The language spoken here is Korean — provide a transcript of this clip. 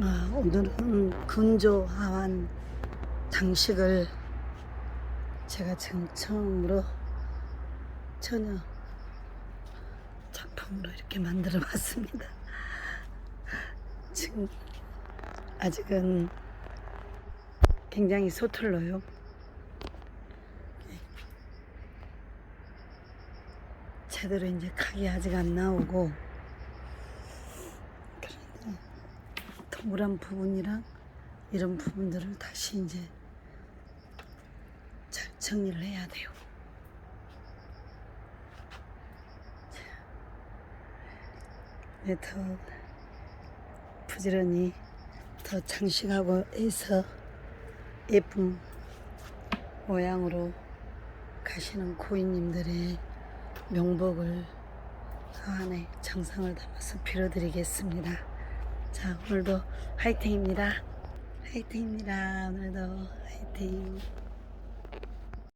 아, 오늘은 근조 하완 장식을 제가 지금 처음으로 전혀 작품으로 이렇게 만들어 봤습니다. 지금 아직은 굉장히 서툴러요. 제대로 이제 각이 아직 안 나오고 그런데 동그란 부분이랑 이런 부분들을 다시 이제 잘 정리를 해야 돼요. 네, 더 부지런히 더 장식하고 해서 예쁜 모양으로 가시는 고인님들의 명복을 하안에 정성을 담아서 빌어드리겠습니다. 자, 오늘도 화이팅입니다. 화이팅입니다. 오늘도 화이팅.